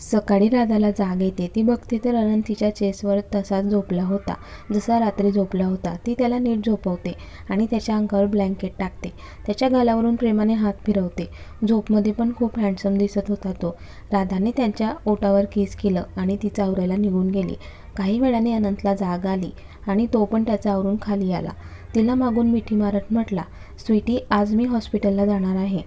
सकाळी राधाला जाग येते. ती बघते तर अनंत तिच्या चेसवर तसाच झोपला होता. जसा रात्री झोपला होता ती त्याला नीट झोपवते आणि त्याच्या अंगावर ब्लँकेट टाकते. त्याच्या गालावरून प्रेमाने हात फिरवते. झोपमध्ये पण खूप हँडसम दिसत होता तो. राधाने त्यांच्या ओटावर किस केलं आणि ती चावरायला निघून गेली. काही वेळाने अनंतला जाग आली आणि तो पण त्याचा आवरून खाली आला. तिला मागून मिठी मारत म्हटला स्वीटी आज मी हॉस्पिटलला जाणार आहे.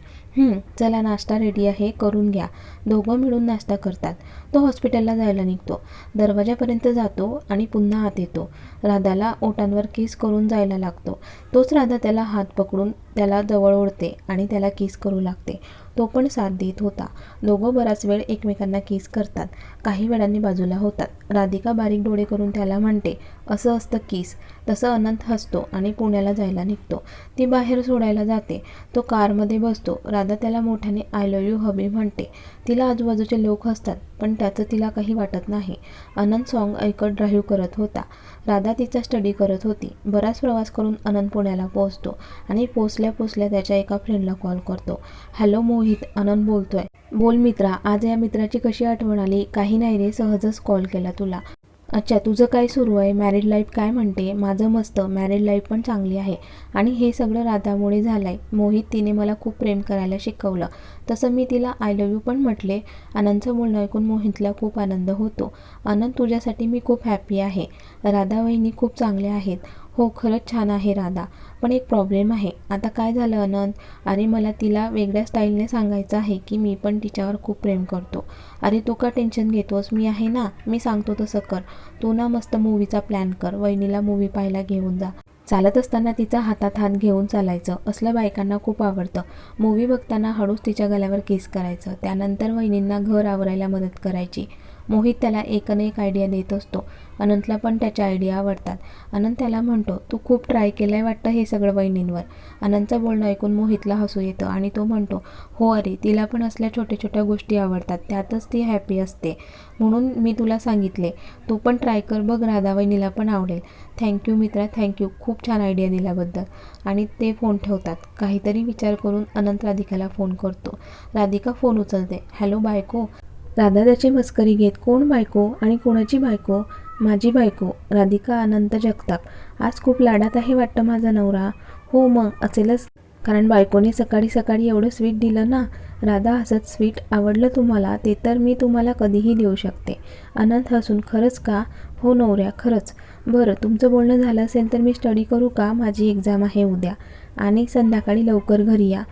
चला नाश्ता रेडी आहे करून घ्या. दोघं मिळून नाश्ता करतात. तो हॉस्पिटलला जायला निघतो. दरवाजापर्यंत जातो आणि पुन्हा आत येतो. राधाला ओटांवर किस करून जायला लागतो. तोच राधा त्याला हात पकडून त्याला जवळ ओढते आणि त्याला किस करू लागते. तो पण साथ देत होता. दोघं बराच वेळ एकमेकांना किस करतात. काही वेळांनी बाजूला होतात. राधिका बारीक डोळे करून त्याला म्हणते असं असतं किस तसं अनंत हसतो आणि पुण्याला जायला निघतो. ती बाहेर सोडायला जाते. तो कारमध्ये बसतो. राधा त्याला मोठ्याने आय लव्ह यू हबी म्हणते. तिला आजूबाजूचे लोक हसतात पण त्याचं तिला काही वाटत नाही. अनंत सॉन्ग ऐकत ड्राईव्ह करत होता. राधा तिचा स्टडी करत होती. बराच प्रवास करून अनंत पुण्याला पोहोचतो आणि पोचल्या पोचल्या त्याच्या एका फ्रेंडला कॉल करतो. हॅलो मोहित अनंत बोलतोय. बोल मित्रा आज या मित्राची कशी आठवण आली? काही नाही रे सहजच कॉल केला तुला. अच्छा तुझं काय सुरू आहे? मॅरिड लाईफ काय म्हणते? माझं मस्त मॅरिड लाईफ पण चांगली आहे. आणि हे सगळं राधामुळे झालं आहे मोहित तिने मला खूप प्रेम करायला शिकवलं. तसं मी तिला आय लव्ह यू पण म्हटले. अनंतचं बोलणं ऐकून मोहितला खूप आनंद होतो. अनंत तुझ्यासाठी मी खूप हॅपी आहे. राधा वहिनी खूप चांगल्या आहेत. हो खरंच छान आहे राधा. पण एक प्रॉब्लेम आहे. आता काय झालं अनंत? अरे मला तिला वेगळ्या स्टाईलने सांगायचं आहे की मी पण तिच्यावर खूप प्रेम करतो. अरे तू का टेन्शन घेतोस? मी आहे ना. मी सांगतो तसं कर. तू ना मस्त मूवीचा प्लॅन कर. वहिनीला मूवी पाहायला घेऊन जा. चालत असताना तिचा हातात हात घेऊन चालायचं. असलं बायकांना खूप आवडतं. मूवी बघताना हळूच तिच्या गळ्यावर किस करायचं. त्यानंतर वहिनींना घर आवरायला मदत करायची. मोहित त्याला एक न एक आयडिया देत असतो. अनंतला पण त्याच्या आयडिया आवडतात. अनंत त्याला म्हणतो तू खूप ट्राय केलं आहे वाटतं हे सगळं वहिनींवर. अनंतचं बोलणं ऐकून मोहितला हसू येतं आणि तो म्हणतो हो अरे तिला पण असल्या छोट्या छोट्या गोष्टी आवडतात. त्यातच ती हॅपी असते. म्हणून मी तुला सांगितले तू पण ट्राय कर बघ राधा वहिनीला पण आवडेल. थँक्यू मित्रा थँक्यू खूप छान आयडिया दिल्याबद्दल. आणि ते फोन ठेवतात. काहीतरी विचार करून अनंत राधिकाला फोन करतो. राधिका फोन उचलते. हॅलो बायको. राधा त्याची मस्करी घेत कोण बायको आणि कोणाची बायको? माझी बायको राधिका अनंत जगताप. आज खूप लाडात आहे वाटतं माझा नवरा. हो मग असेलच. कारण बायकोने सकाळी सकाळी एवढं स्वीट दिलं ना? राधा हसत स्वीट आवडलं तुम्हाला? ते तर मी तुम्हाला कधीही देऊ शकते. अनंत हसून खरंच का? हो नवऱ्या खरंच. बरं तुमचं बोलणं झालं असेल तर मी स्टडी करू का? माझी एक्झाम आहे उद्या. आणि संध्याकाळी लवकर घरी या.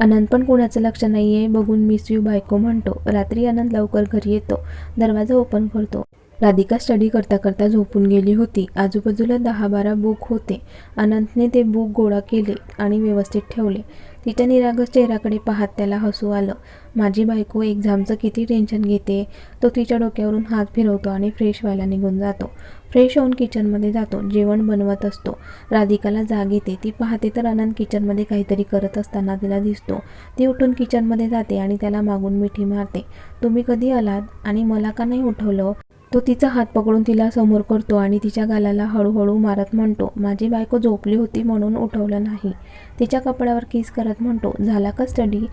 अनंत पण कोणाचं लक्ष नाही आहे बघून मिस यू बायको म्हणतो. रात्री अनंत लवकर घरी येतो. दरवाजा ओपन करतो. राधिका स्टडी करता करता झोपून गेली होती. आजूबाजूला दहा बारा बुक होते. अनंतने ते बुक गोळा केले आणि व्यवस्थित ठेवले. तिच्या निरागस चेहऱ्याकडे पाहत त्याला हसू आलं. माझी बायको एक्झामचं किती टेन्शन घेते? तो तिच्या डोक्यावरून हात फिरवतो आणि फ्रेश व्हायला निघून जातो. फ्रेश होऊन किचनमध्ये जातो जेवण बनवत असतो. राधिकाला जाग येते. ती पाहते तर अनंत किचनमध्ये काहीतरी करत असताना तिला दिसतो. ती उठून किचनमध्ये जाते आणि त्याला मागून मिठी मारते. तुम्ही कधी आलात आणि मला का नाही उठवलं? तो तिचा हात पकडून तिला समोर करतो आणि तिच्या गालाला हळूहळू मारत म्हणतो माझी बायको झोपली होती म्हणून उठवलं नाही. तिच्या कपड्यावर किस करत म्हणतो झाला का स्टडी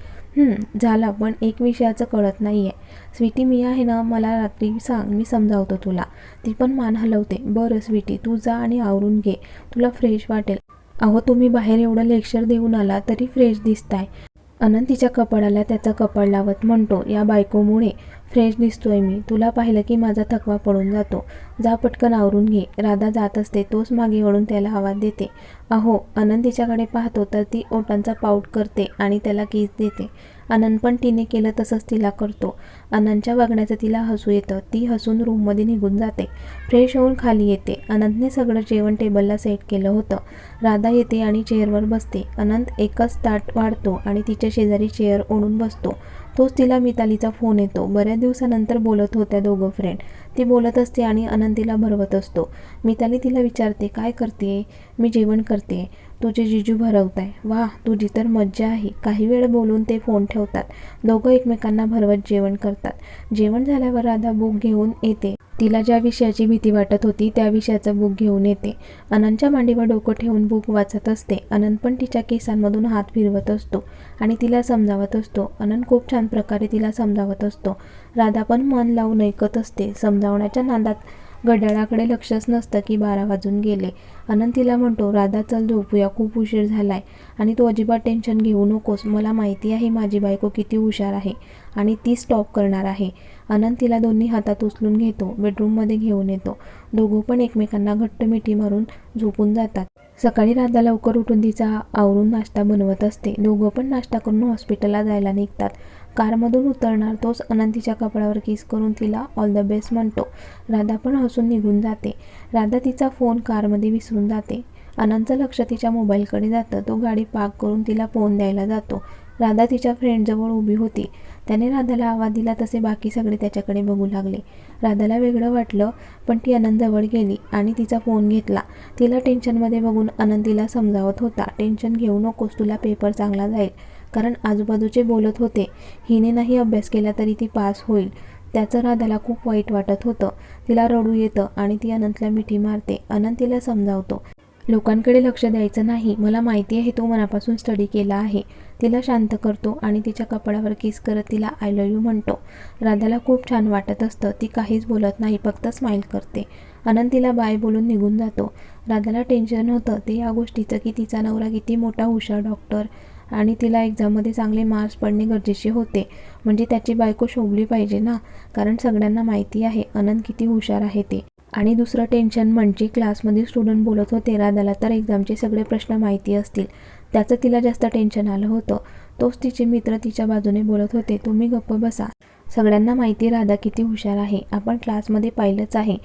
झाला. पण एक विषयाचं कळत नाही आहे स्वीटी मी आहे ना मला रात्री सांग मी समजावतो तुला. ती पण मान हलवते. बरं स्वीटी तू जा आणि आवरून घे. तुला फ्रेश वाटेल. अहो तुम्ही बाहेर एवढं लेक्चर देऊन आला तरी फ्रेश दिसताय. अनंत तिच्या कपाळाला त्याचा कपाळ लावत म्हणतो या बायकोमुळे फ्रेश दिसतोय मी. तुला पाहिलं की माझा थकवा पडून जातो. जा पटकन आवरून घे. राधा जात असते. तोच मागे वळून त्याला आवाज देते. अहो अनंत तिच्याकडे पाहतो तर ती ओटांचा पाऊट करते आणि त्याला किस देते. अनंत पण तिने केलं तसंच तिला करतो. अनंतच्या वागण्याचं तिला हसू येतं. ती हसून रूममध्ये निघून जाते. फ्रेश होऊन खाली येते. अनंतने सगळं जेवण टेबलला सेट केलं होतं. राधा येते आणि चेअरवर बसते. अनंत एकच ताट वाढतो आणि तिच्या शेजारी चेअर ओढून बसतो. तोच तिला मितालीचा फोन येतो. बऱ्याच दिवसानंतर बोलत होत्या दोघं फ्रेंड ती बोलत असते आणि अनंतीला भरवत असतो. मिताली तिला विचारते काय करते मी जेवण करते. तुझे जिजू भरवताय. वा तुझी तर मज्जा आहे. काही वेळ बोलून ते फोन ठेवतात. दोघं एकमेकांना भरवत जेवण करतात. जेवण झाल्यावर राधा बुक घेऊन येते. तिला ज्या विषयाची भीती वाटत होती त्या विषयाचं बुक घेऊन येते. अनंतच्या मांडीवर डोकं ठेवून बुक वाचत असते. अनंत पण तिच्या केसांमधून हात फिरवत असतो आणि तिला समजावत असतो. अनंत खूप छान प्रकारे तिला समजावत असतो. राधा पण मन लावून ऐकत असते. समजावण्याच्या नादात घड्याळाकडे लक्षच नसतं की बारा वाजून गेले. अनंत तिला म्हणतो राधा चल झोपूया. खूप उशीर झालाय आणि तू अजिबात टेन्शन घेऊ नकोस. मला माहिती आहे माझी बायको किती हुशार आहे आणि ती स्टॉप करणार आहे. अनंत तिला दोन्ही हातात उचलून घेतो बेडरूममध्ये घेऊन येतो. दोघं पण एकमेकांना घट्ट मिठी मारून झोपून जातात. सकाळी राधा लवकर उठून तिचा आवरून नाश्ता बनवत असते. दोघं पण नाश्ता करून हॉस्पिटलला जायला निघतात. कारमधून उतरणार तोच अनंतीच्या कपड्यावर किस करून तिला ऑल द बेस्ट म्हणतो. राधा पण हसून निघून जाते. राधा तिचा फोन कारमध्ये विसरून जाते. अनंतचं लक्ष तिच्या मोबाईलकडे जातं. तो गाडी पार्क करून तिला फोन द्यायला जातो. राधा तिच्या फ्रेंडजवळ उभी होती. त्याने राधाला आवाज दिला तसे बाकी सगळे त्याच्याकडे बघू लागले. राधाला वेगळं वाटलं पण ती आनंदजवळ गेली आणि तिचा फोन घेतला. तिला टेन्शनमध्ये बघून आनंद तिला समजावत होता टेन्शन घेऊ नकोस तुला पेपर चांगला जाईल. कारण आजूबाजूचे बोलत होते. हिने नाही अभ्यास केला तरी ती पास होईल. त्याचं राधाला खूप वाईट वाटत होतं. तिला रडू येतं आणि ती अनंतला मिठी मारते. अनंत तिला समजावतो. लोकांकडे लक्ष द्यायचं नाही. मला माहिती आहे तो मनापासून स्टडी केला आहे. तिला शांत करतो आणि तिच्या कपड्यावर किस करत तिला आय लव यू म्हणतो. राधाला खूप छान वाटत असतं. ती काहीच बोलत नाही फक्त स्माईल करते. अनंत तिला बाय बोलून निघून जातो. राधाला टेन्शन होतं. ते या गोष्टीचं की तिचा नवरा किती मोठा हुशार डॉक्टर आणि तिला एक्झाममध्ये चांगले मार्क्स पडणे गरजेचे होते. म्हणजे त्याची बायको शोभली पाहिजे ना? कारण सगळ्यांना माहिती आहे अनंत किती हुशार आहे ते. आणि दुसरं टेन्शन म्हणजे क्लासमधील स्टुडंट बोलत होते राधाला तर एक्झामचे सगळे प्रश्न माहिती असतील. त्याचं तिला जास्त टेन्शन आलं होतं. तोच तिचे मित्र तिच्या बाजूने बोलत होते तुम्ही गप्प बसा. सगळ्यांना माहिती राधा किती हुशार आहे. आपण क्लासमध्ये पाहिलंच आहे.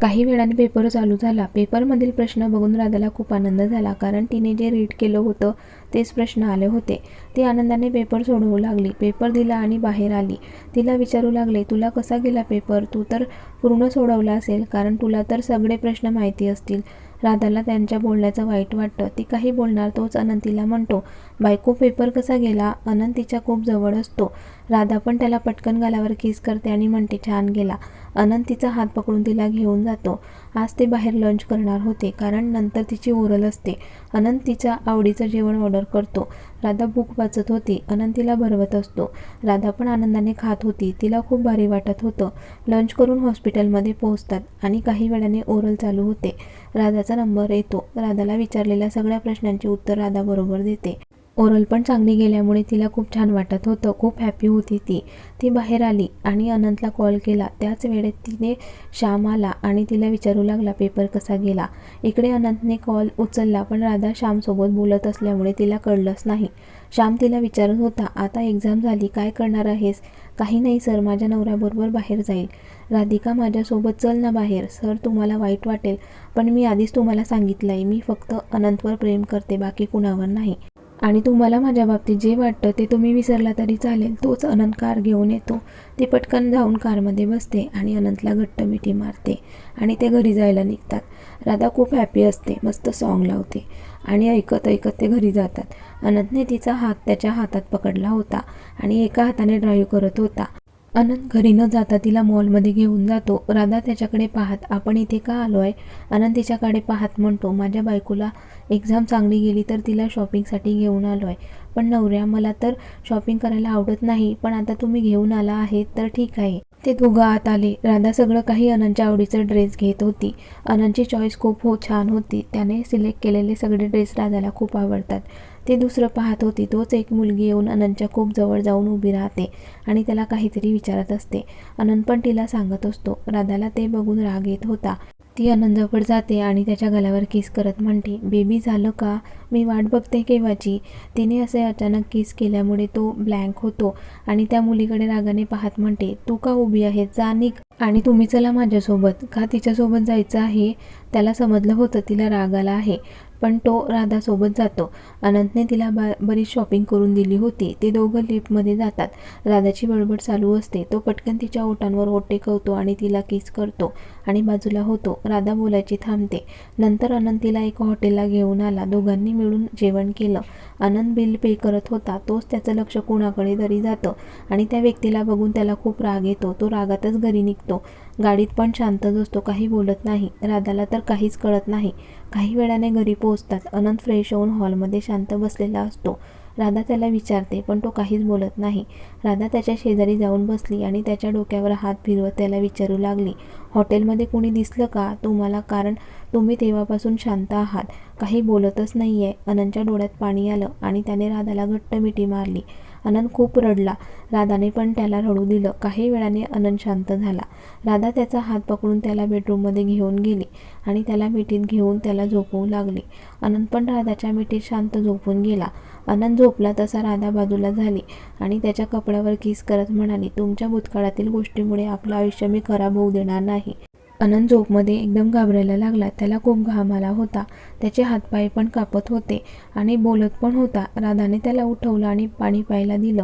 काही वेळाने पेपर चालू झाला. पेपरमधील प्रश्न बघून राधाला खूप आनंद झाला कारण तिने जे रीड केलं होतं तेच प्रश्न आले होते. ती आनंदाने पेपर सोडवू लागली. पेपर दिला आणि बाहेर आली. तिला विचारू लागले तुला कसा गेला पेपर? तू तर पूर्ण सोडवला असेल कारण तुला तर सगळे प्रश्न माहिती असतील. राधाला त्यांच्या बोलण्याचं वाईट वाटतं. ती काही बोलणार तोच अनंतीला म्हणतो. बायको पेपर कसा गेला? अनंत तिच्या खूप जवळ असतो. राधा पण त्याला पटकन गालावर किस करते आणि म्हणते छान गेला. अनंत तिचा हात पकडून तिला घेऊन जातो. आज ते बाहेर लंच करणार होते कारण नंतर तिची ओरल असते. अनंत तिच्या आवडीचं जेवण ऑर्डर करतो. राधा भूक वाचत होती. अनंत तिला भरवत असतो. राधा पण आनंदाने खात होती. तिला खूप भारी वाटत होतं. लंच करून हॉस्पिटलमध्ये पोहोचतात आणि काही वेळाने ओरल चालू होते. राधाचा नंबर येतो. राधाला विचारलेल्या सगळ्या प्रश्नांची उत्तर राधा बरोबर देते. ओरल पण चांगली गेल्यामुळे तिला खूप छान वाटत होतं. खूप हॅपी होती ती. ती बाहेर आली आणि अनंतला कॉल केला. त्याच वेळेत तिने श्याम आला आणि तिला विचारू लागला पेपर कसा गेला. इकडे अनंतने कॉल उचलला पण राधा श्यामसोबत बोलत असल्यामुळे तिला कळलंच नाही. श्याम तिला विचारत होता आता एक्झाम झाली काय करणार आहेस? काही नाही सर. माझ्या नवऱ्याबरोबर बाहेर जाईल. राधिका माझ्यासोबत चल ना बाहेर. सर तुम्हाला वाईट वाटेल पण मी आधीच तुम्हाला सांगितलं आहे मी फक्त अनंतवर प्रेम करते बाकी कुणावर नाही. आणि तुम्हाला माझ्या बाबतीत जे वाटतं ते तुम्ही विसरला तरी चालेल. तोच अनंत कार घेऊन येतो. ती पटकन जाऊन कारमध्ये बसते आणि अनंतला घट्ट मिठी मारते आणि ते घरी जायला निघतात. राधा खूप हॅपी असते. मस्त सॉन्ग लावते. आणि ऐकत ऐकत ते घरी जातात. अनंतने तिचा हात त्याच्या हातात पकडला होता आणि एका हाताने ड्राईव्ह करत होता. अनंत घरी न जाता तिला मॉलमध्ये घेऊन जातो. राधा त्याच्याकडे पाहत आपण इथे का आलो आहे अनंत तिच्याकडे पाहत म्हणतो माझ्या बायकोला एक्झाम चांगली गेली तर तिला शॉपिंगसाठी घेऊन आलो आहे पण नवऱ्या मला तर शॉपिंग करायला आवडत नाही. पण आता तुम्ही घेऊन आला आहे तर ठीक आहे. ते दोघं आत आले. राधा सगळं काही अनंतच्या आवडीचं ड्रेस घेत होती. अनंतची चॉईस खूप हो छान होती. त्याने सिलेक्ट केलेले सगळे ड्रेस राधाला खूप आवडतात. ते दुसरं पाहत होती. तोच एक मुलगी येऊन अनंतच्या खूप जवळ जाऊन उभी राहते आणि त्याला काहीतरी विचारत असते. अनंत पण तिला सांगत असतो. राधाला ते बघून राग येत होता. ती आनंदावर जाते आणि त्याच्या गळ्यावर किस करत म्हणते बेबी झालं का? मी वाट बघते केव्हाची? तिने असे अचानक किस केल्यामुळे तो ब्लँक होतो आणि त्या मुलीकडे रागाने पाहत म्हणते तू का उभी आहे? जा निघ. आणि तुम्ही चला माझ्यासोबत. का तिच्यासोबत जायचं आहे? त्याला समजलं होतं तिला राग आला आहे पण तो राधासोबत जातो. अनंतने तिला बा बरीच शॉपिंग करून दिली होती. ते दोघं लिफ्टमध्ये जातात. राधाची बडबड चालू असते. तो पटकन तिच्या ओठांवर ओटे टेकवतो आणि तिला किस करतो आणि बाजूला होतो. राधा बोलायची थांबते. नंतर अनंत तिला एका हॉटेलला घेऊन आला. दोघांनी मिळून जेवण केलं. आनंद बिल पे करत होता. तोच त्याचं लक्ष कोणाकडे तरी जातं. आणि त्या व्यक्तीला बघून त्याला खूप राग येतो. तो रागातच घरी निघतो. गाडीत पण शांतच असतो काही बोलत नाही. राधाला तर काहीच कळत नाही. काही वेळाने घरी पोहोचतात. अनंत फ्रेश होऊन हॉलमध्ये शांत बसलेला असतो. राधा त्याला विचारते पण तो काहीच बोलत नाही. राधा त्याच्या शेजारी जाऊन बसली आणि त्याच्या डोक्यावर हात फिरवत त्याला विचारू लागली हॉटेलमध्ये कोणी दिसलं का? तुम्हाला कारण तुम्ही तेव्हापासून शांत आहात. काही बोलतच नाही आहे अनंतच्या डोळ्यात पाणी आलं आणि त्याने राधाला घट्ट मिठी मारली. अनंत खूप रडला. राधाने पण त्याला रडू दिलं. काही वेळाने अनंत शांत झाला. राधा त्याचा हात पकडून त्याला बेडरूममध्ये घेऊन गेली आणि त्याला मिठीत घेऊन त्याला झोपवू लागली. अनंत पण राधाच्या मिठीत शांत झोपून गेला. अनंत झोपला तसा राधा बाजूला झाली आणि त्याच्या कपड्यावर किस करत म्हणाली तुमच्या भूतकाळातील गोष्टीमुळे आपलं आयुष्य मी खराब होऊ देणार नाही. अनंत झोपमध्ये एकदम घाबरायला लागला. त्याला खूप घाम आला होता. त्याचे हातपाय पण कापत होते आणि बोलत पण होता. राधाने त्याला उठवलं आणि पाणी प्यायला दिलं.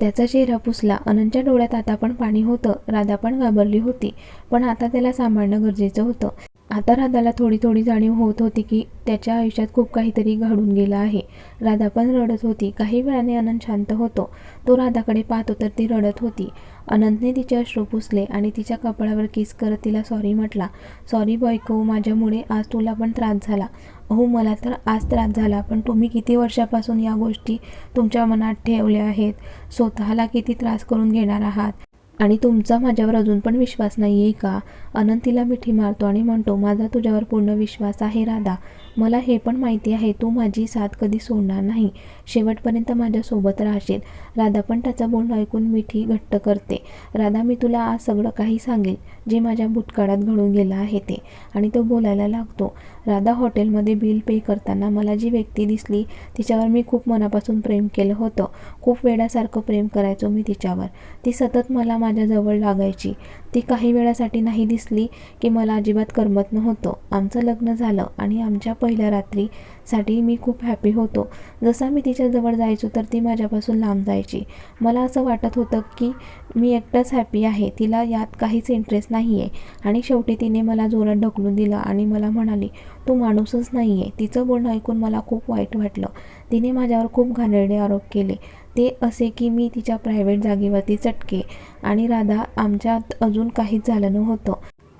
त्याचा चेहरा पुसला. अनंतच्या डोळ्यात आता पण पाणी होतं. राधा पण घाबरली होती. पण आता त्याला सांभाळणं गरजेचं होतं. आता राधाला थोडी थोडी जाणीव होत होती की त्याच्या आयुष्यात खूप काहीतरी घडून गेलं आहे. राधा पण रडत होती. काही वेळाने अनंत शांत होतो. तो राधाकडे पाहतो तर ती रडत होती. अनंतने तिचे अश्रू पुसले आणि तिच्या कपाळावर किस करत तिला सॉरी म्हटला. सॉरी बायको माझ्यामुळे आज तुला पण त्रास झाला. अहो मला तर आज त्रास झाला पण तुम्ही किती वर्षापासून या गोष्टी तुमच्या मनात ठेवल्या आहेत? स्वतःला किती त्रास करून घेणार आहात? आणि तुमचा माझ्यावर अजून पण विश्वास नाही आहे का अनंतीला मिठी मारतो आणि म्हणतो माझा तुझ्यावर पूर्ण विश्वास आहे राधा. मला हे पण माहिती आहे तू माझी साथ कधी सोडणार नाही. शेवटपर्यंत माझ्यासोबत राहशील. राधा पण त्याचं बोलणं ऐकून मिठी घट्ट करते. राधा मी तुला आज सगळं काही सांगेल जे माझ्या भूतकाळात घडून गेलं आहे ते. आणि तो बोलायला लागतो. राधा हॉटेलमध्ये बिल पे करताना मला जी व्यक्ती दिसली तिच्यावर मी खूप मनापासून प्रेम केलं होतं. खूप वेळासारखं प्रेम करायचो मी तिच्यावर. ती सतत मला माझ्याजवळ लागायची. ती काही वेळासाठी नाही दिसली की मला अजिबात करमत नव्हतं. आमचं लग्न झालं आणि आमच्या पहिल्या रात्रीसाठी मी खूप हॅपी होतो. जसा मी तिच्याजवळ जायचो तर ती माझ्यापासून लांब जायची. मला असं वाटत होतं की मी एकटंच हॅपी आहे. तिला यात काहीच इंटरेस्ट नाही आहे आणि शेवटी तिने मला जोरात ढकलून दिलं आणि मला म्हणाली तू माणूसच नाही आहे तिचं बोलणं ऐकून मला खूप वाईट वाटलं. तिने माझ्यावर खूप घाणेरडे आरोप केले. ते असे की मी तिच्या प्रायव्हेट जागेवरती चटके आणि राधा आमच्यात अजून काहीच झालं नव्हतं.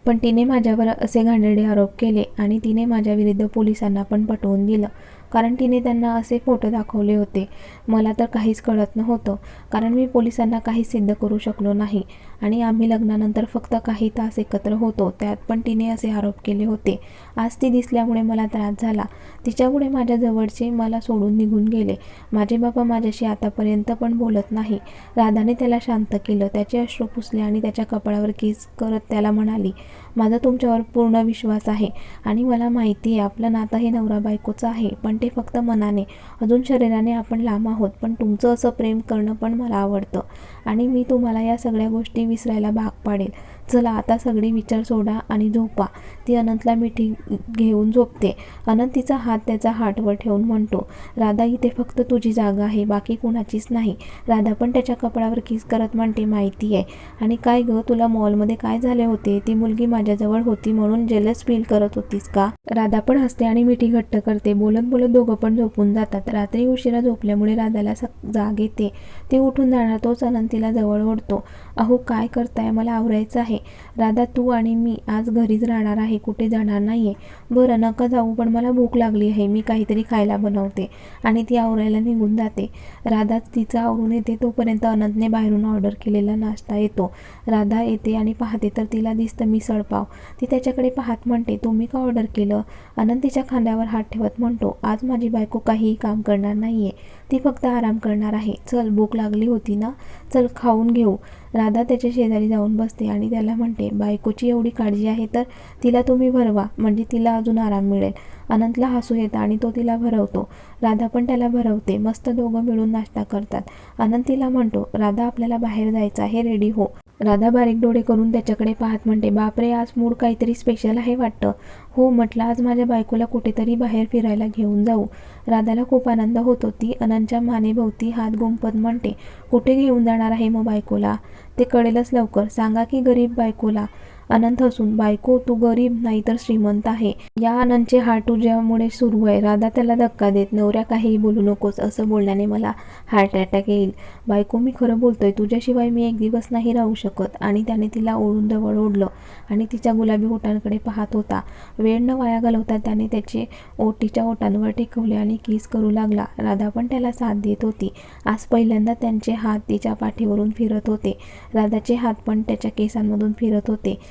पण तिने माझ्यावर असे घाणेरडे आरोप केले आणि तिने माझ्याविरुद्ध पोलिसांना पण पटवून दिलं. कारण तिने त्यांना असे फोटो दाखवले होते. मला तर काहीच कळत नव्हतं. कारण मी पोलिसांना काही सिद्ध करू शकलो नाही. आणि आम्ही लग्नानंतर फक्त काही तास एकत्र होतो. त्यात पण तिने असे आरोप केले होते. आज ती दिसल्यामुळे मला त्रास झाला. तिच्यामुळे माझ्या जवळचे मला सोडून निघून गेले. माझे बाबा माझ्याशी आतापर्यंत पण बोलत नाही. राधाने त्याला शांत केलं. त्याचे अश्रू पुसले आणि त्याच्या कपाळावर किस करत त्याला म्हणाली माझा तुमच्यावर पूर्ण विश्वास आहे आणि मला माहिती आहे आपलं नातं हे नवरा बायकोचं आहे पण ते फक्त मनाने. अजून शरीराने आपण लांब आहोत पण तुमचं असं प्रेम करणं पण मला आवडतं. आणि मी तुम्हाला या सगळ्या गोष्टी विसरायला भाग पाडेल चला आता सगळे विचार सोडा आणि झोपा. ती अनंतला मिठी घेऊन झोपते. अनंत तिचा हात त्याचा हातवर ठेवून म्हणतो राधा इथे फक्त तुझी जागा आहे बाकी कुणाचीच नाही. राधा पण त्याच्या कपड्यावर किस करत म्हणते माहिती आहे. आणि काय गं तुला मॉलमध्ये काय झाले होते? ती मुलगी माझ्याजवळ होती म्हणून जेलस फील करत होतीस का? राधा पण हसते आणि मिठी घट्ट करते. बोलत बोलत दोघं पण झोपून जातात. रात्री उशिरा झोपल्यामुळे राधाला जाग येते. ती उठून जाणार तोच अनंतीला जवळ ओढतो. अहो काय करताय? मला आवरायचं आहे. राधा तू आणि मी आज घरीच राहणार आहे कुठे जाणार नाही आहे बरं नका जाऊ पण मला भूक लागली आहे मी काहीतरी खायला बनवते आणि ती आवरायला निघून जाते. राधा तिचं आवरून येते तोपर्यंत अनंतने बाहेरून ऑर्डर केलेला नाश्ता येतो. राधा येते आणि पाहते तर तिला दिसतं मिसळपाव ती त्याच्याकडे पाहत म्हणते तुम्ही का ऑर्डर केलं? अनंत तिच्या खांद्यावर हात ठेवत म्हणतो आज माझी बायको काहीही काम करणार नाही आहे ती फक्त आराम करणार आहे. चल भूक लागली होती ना? चल खाऊन घेऊ. राधा त्याच्या शेजारी जाऊन बसते आणि त्याला म्हणते बायकोची एवढी काळजी आहे तर तिला तुम्ही भरवा. म्हणजे तिला अजून आराम मिळेल. अनंतला हसू येतं आणि तो तिला भरवतो. राधा पण त्याला भरवते. मस्त दोघं मिळून नाश्ता करतात. अनंत तिला म्हणतो राधा आपल्याला बाहेर जायचं आहे. रेडी हो. राधा बारीक डोळे करून त्याच्याकडे पाहत म्हणते बापरे आज मूड काहीतरी स्पेशल आहे वाटतं. हो म्हटलं आज माझ्या बायकोला कुठेतरी बाहेर फिरायला घेऊन जाऊ. राधाला खूप आनंद होतो. ती अनंतच्या मानेभोवती हात गुंपत म्हणते कुठे घेऊन जाणार आहे मग बायकोला? ते कळेलच लवकर. सांगा की गरीब बायकोला. अनंत असून बायको तू गरीब नाही तर श्रीमंत आहे. या अनंतचे हार्ट तुझ्यामुळे सुरू आहे राधा त्याला धक्का देत नवऱ्या काहीही बोलू नकोस असं बोलण्याने मला हार्ट अटॅक येईल. बायको मी खरं बोलतोय तुझ्याशिवाय मी एक दिवस नाही राहू शकत. आणि त्याने तिला ओढून जवळ ओढलं आणि तिच्या गुलाबी ओठांकडे पाहत होता. वेळ न वाया घालवता त्याने त्याचे ओटीच्या ओटांवर ओठांवर टेकवले आणि किस करू लागला. राधा पण त्याला साथ देत होती. आज पहिल्यांदा त्यांचे हात तिच्या पाठीवरून फिरत होते. राधाचे हात पण त्याच्या केसांमधून फिरत होते.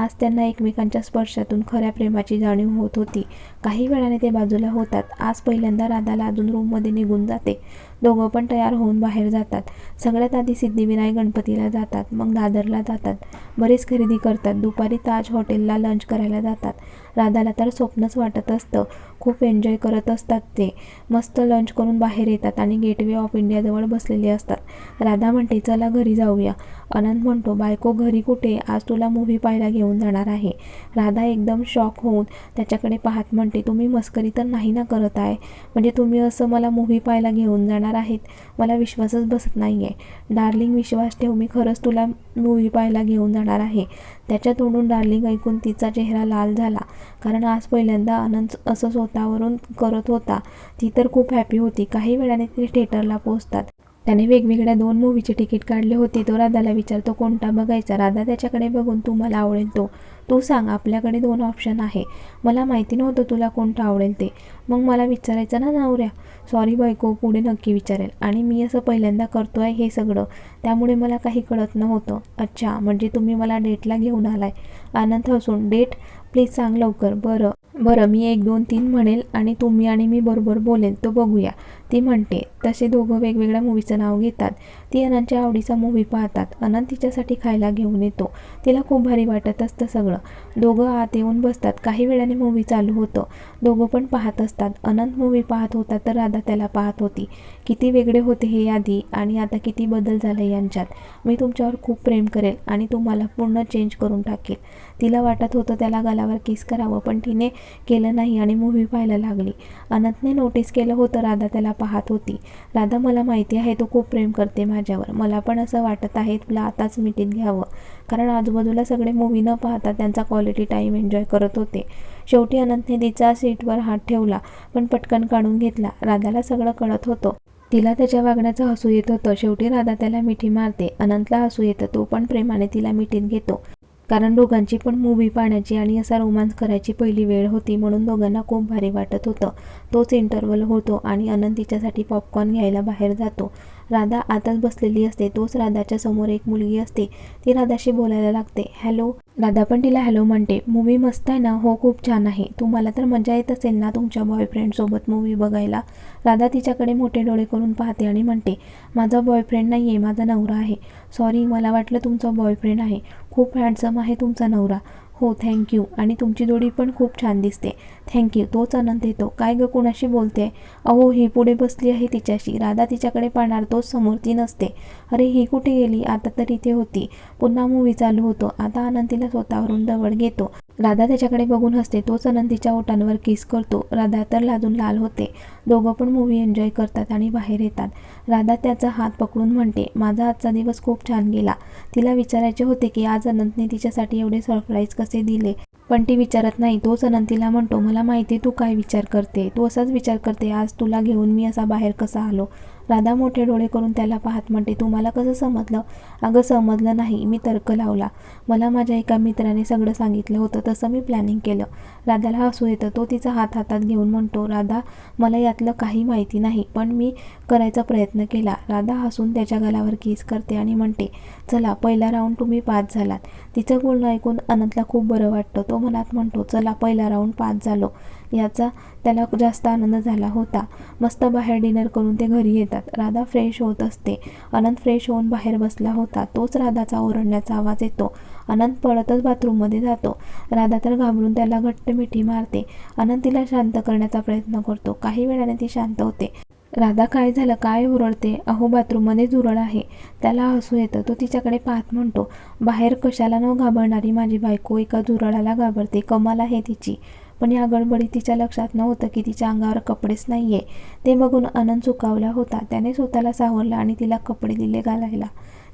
आज त्यांना एकमेकांच्या स्पर्शातून खऱ्या प्रेमाची जाणीव होत होती. काही वेळाने ते बाजूला होतात. आज पहिल्यांदा राधाला अजून रूममध्ये निघून जाते. दोघं पण तयार होऊन बाहेर जातात. सगळ्यात आधी सिद्धिविनायक गणपतीला जातात. मग दादरला जातात. बरीच खरेदी करतात. दुपारी ताज हॉटेलला लंच करायला जातात. राधाला तर स्वप्नच वाटत असतं. खूप एन्जॉय करत असतात ते. मस्त लंच करून बाहेर येतात आणि गेटवे ऑफ इंडियाजवळ बसलेले असतात. राधा म्हणते चला घरी जाऊया. अनंत म्हणतो बायको घरी कुठे? आज तुला मूव्ही पाहायला घेऊन जाणार आहे. राधा एकदम शॉक होऊन त्याच्याकडे पाहत म्हणते तुम्ही मस्करी तर नाही ना करत आहे? म्हणजे तुम्ही असं मला मूव्ही पाहायला घेऊन जाणार आहेत? मला विश्वासच बसत नाही आहे डार्लिंग विश्वास ठेव मी खरंच तुला मूव्ही पाहायला घेऊन जाणार आहे. त्याच्या तोंडून डार्लिंग ऐकून तिचा चेहरा लाल झाला. कारण आज पहिल्यांदा अनंत असं स्वतःवरून करत होता. ती तर खूप हॅपी होती. काही वेळाने ते थिएटरला पोहोचतात. त्याने वेगवेगळ्या दोन मूवीचे तिकीट काढले होते. तो राधाला विचारतो कोणता बघायचा? राधा त्याच्याकडे बघून तू मला आवडेल तो. तू सांग आपल्याकडे दोन ऑप्शन आहे. मला माहिती नव्हतं तुला कोणतं आवडेल ते. मग मला विचारायचं ना नवऱ्या? सॉरी बायको पुढे नक्की विचारेल. आणि मी असं पहिल्यांदा करतो आहे हे सगळं. त्यामुळे मला काही कळत नव्हतं. अच्छा म्हणजे तुम्ही मला डेटला घेऊन आलाय. आनंद हसून डेट प्लीज सांग लवकर. बरं बरं मी एक दोन तीन म्हणेल आणि तुम्ही आणि मी बरोबर बोलेल तो बघूया. ती म्हणते तसे दोघं वेगवेगळ्या मूवीचं नाव घेतात. ती अनंतच्या आवडीचा मूवी पाहतात. अनंत तिच्यासाठी खायला घेऊन येतो. तिला खूप भारी वाटत असतं सगळं. दोघं आत येऊन बसतात. काही वेळाने मूवी चालू होतं. दोघं पण पाहत असतात. अनंत मूवी पाहत होता तर राधा त्याला पाहत होती. किती वेगळे होते हे आधी आणि आता किती बदल झाला यांच्यात. मी तुमच्यावर खूप प्रेम करेल आणि तुम्हाला पूर्ण चेंज करून टाकेल. तिला वाटत होतं त्याला गालावर किस करावं पण तिने केलं नाही आणि मूवी पाहायला लागली. अनंतने नोटीस केलं होतं राधा त्याला पाहत होती. राधा मला माहिती आहे तो खूप प्रेम करते माझ्यावर. मला पण असं वाटत आहे तुला आताच मिठीत घ्यावं. कारण आजूबाजूला सगळे मूवी न पाहता त्यांचा क्वालिटी टाईम एन्जॉय करत होते. शेवटी अनंतने तिचा सीटवर हात ठेवला पण पटकन काढून घेतला. राधाला सगळं कळत होतं. तिला त्याच्या वागण्याचं हसू येत होतं. शेवटी राधा त्याला मिठी मारते. अनंतला हसू येतं. तो पण प्रेमाने तिला मिठीत घेतो. कारण दोघांची पण मूवी पाहण्याची आणि असा रोमांस करायची पहिली वेळ होती म्हणून दोघांना खूप भारी वाटत होतं. तोच इंटरवल होतो आणि अनंत तिच्यासाठी पॉपकॉर्न घ्यायला बाहेर जातो. राधा आताच बसलेली असते. तोच राधाच्या समोर एक मुलगी असते. ती राधाशी बोलायला लागते. हॅलो. राधा पण तिला हॅलो म्हणते. मूवी मस्त आहे ना? हो खूप छान आहे. तुम्हाला तर मजा येत असेल ना तुमच्या बॉयफ्रेंडसोबत मूवी बघायला? राधा तिच्याकडे मोठे डोळे करून पाहते आणि म्हणते माझा बॉयफ्रेंड नाही आहे माझा नवरा आहे. सॉरी मला वाटलं तुमचा बॉयफ्रेंड आहे. खूप हँडसम आहे तुमचा नवरा. हो थँक्यू आणि तुमची जोडी पण खूप छान दिसते. थँक्यू तोच आनंद येतो. काय ग कुणाशी बोलते? अहो ही पुढे बसली आहे तिच्याशी. राधा तिच्याकडे पाहणार तोच समोर ती नसते. अरे ही कुठे गेली? आता तर इथे होती. पुन्हा मूवी चालू होतो. आता आनंद तिला स्वतःवरून जवळ घेतो. राधा त्याच्याकडे बघून हसते. तोच आनंदीच्या ओटांवर किस करतो. राधा तर लाजून लाल होते. दोघं पण मूवी एन्जॉय करतात आणि बाहेर येतात. राधा त्याचा हात पकडून म्हणते माझा आजचा दिवस खूप छान गेला. तिला विचारायचे होते की आज अनंतने तिच्यासाठी एवढे सरप्राईज कसे दिले. पण ती विचारत नाही. तोच अनंतीला म्हणतो मला माहिती तू काय विचार करते? तू असाच विचार करते आज तुला घेऊन मी असा बाहेर कसा आलो? राधा मोठे डोळे करून त्याला पाहत म्हणते तुम्हाला कसं समजलं? अगं समजलं नाही. मी तर्क लावला. मला माझ्या एका मित्राने सगळं सांगितलं होतं. तसं मी प्लॅनिंग केलं. राधाला हसू येतं. तो तिचा हात हातात घेऊन म्हणतो राधा मला यातलं काही माहिती नाही पण मी करायचा प्रयत्न केला. राधा हसून त्याच्या गालावर किस करते आणि म्हणते चला पहिला राऊंड तुम्ही पाच झालात. तिचं बोलणं ऐकून अनंतला खूप बरं वाटतं. तो मनात म्हणतो चला पहिला राऊंड पाच झालो. याचा त्याला जास्त आनंद झाला होता. मस्त बाहेर डिनर करून ते घरी येतात. राधा फ्रेश होत असते. अनंत फ्रेश होऊन बाहेर बसला होता. तोच राधाचा ओरडण्याचा आवाज येतो. अनंत पळतच बाथरूममध्ये जातो. राधा तर घाबरून त्याला घट्ट मिठी मारते. अनंत तिला शांत करण्याचा प्रयत्न करतो. काही वेळाने ती शांत होते. राधा काय झालं? काय ओरडते? अहो बाथरूममध्ये झुरळ आहे. त्याला हसू येतं. तो तिच्याकडे पाहत म्हणतो बाहेर कशाला न घाबरणारी माझी बायको एका झुरळाला घाबरते. कमाल आहे तिची. पण या गडबडीत तिच्या लक्षात नव्हतं की तिच्या अंगावर कपडेच नाही आहे ते बघून आनंद चुकावला होता. त्याने स्वतःला सावरला आणि तिला कपडे दिले घालायला.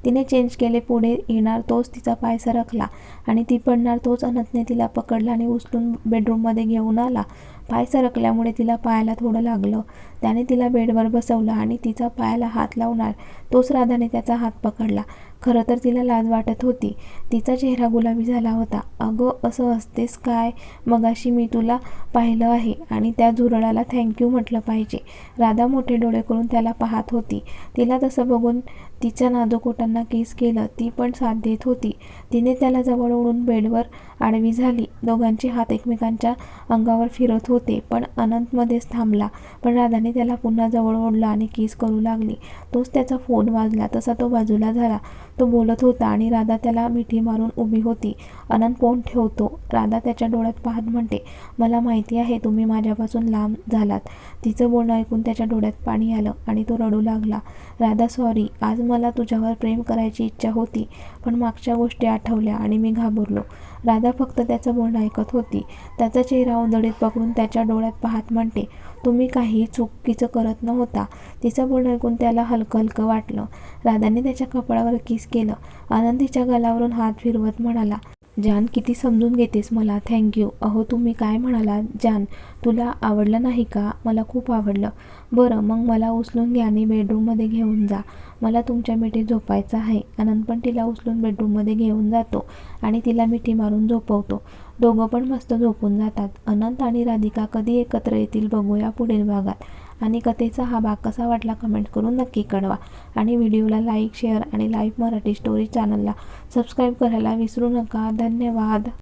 तिने चेंज केले पुढे येणार तोच तिचा पाय सरकला आणि ती पडणार तोच अनंतने तिला पकडला आणि उचलून बेडरूममध्ये घेऊन आला. पाय सरकल्यामुळे तिला पायाला थोडं लागलं. त्याने तिला बेडवर बसवलं आणि तिचा पायाला हात लावणार. तोच राधाने त्याचा हात पकडला. खरं तर तिला लाज वाटत होती. तिचा चेहरा गुलाबी झाला होता. अगं असं असतेस काय? मगाशी मी तुला पाहिलं आहे आणि त्या झुरळाला थँक्यू म्हटलं पाहिजे. राधा मोठे डोळे करून त्याला पाहत होती. तिला तसं बघून तिच्या नाजूक केस केलं. ती पण साथ देत होती. तिने त्याला जवळ ओढून बेडवर आडवी झाली. दोघांचे हात एकमेकांच्या अंगावर फिरत होते पण अनंतमध्येच थांबला. पण राधाने त्याला पुन्हा जवळ ओढलं आणि केस करू लागली. तोच त्याचा फोन वाजला. तसा तो बाजूला झाला. तो बोलत होता आणि राधा त्याला मिठी मारून उभी होती. अनंत फोन ठेवतो. राधा त्याच्या डोळ्यात पाहत म्हणते मला माहिती आहे तुम्ही माझ्यापासून लांब झालात. तिचं बोलणं ऐकून त्याच्या डोळ्यात पाणी आलं आणि तो रडू लागला. राधा सॉरी आज मला तुझ्यावर प्रेम करायची इच्छा होती पण मागच्या गोष्टी आठवल्या आणि मी घाबरलो. राधा फक्त त्याचं बोलणं ऐकत होती. त्याचा चेहरा उंदडीत पकडून त्याच्या डोळ्यात पाहत म्हणते तुम्ही काही चुकीचं करत नव्हता. तिचं बोलणं ऐकून त्याला हलकं हलकं वाटलं. राधाने त्याच्या कपडावर किस केलं. आनंद तिच्या गलावरून हात फिरवत म्हणाला जान किती समजून घेतेस मला? थँक्यू अहो तुम्ही काय म्हणाला जान तुला आवडलं नाही का? मला खूप आवडलं. बरं मग मला उचलून घ्या आणि बेडरूममध्ये घेऊन जा. मला तुमच्या मिठी झोपायचं आहे. आनंद पण तिला उचलून बेडरूममध्ये घेऊन जातो आणि तिला मिठी मारून झोपवतो. दोघं पण मस्त झोपून जातात. अनंत आणि राधिका कधी एकत्र येतील बघूया पुढील भागात. आणि कथेचा हा भाग कसा वाटला कमेंट करून नक्की कळवा. आणि व्हिडिओला लाईक शेअर आणि लाईव्ह मराठी स्टोरी चॅनलला सबस्क्राईब करायला विसरू नका. धन्यवाद.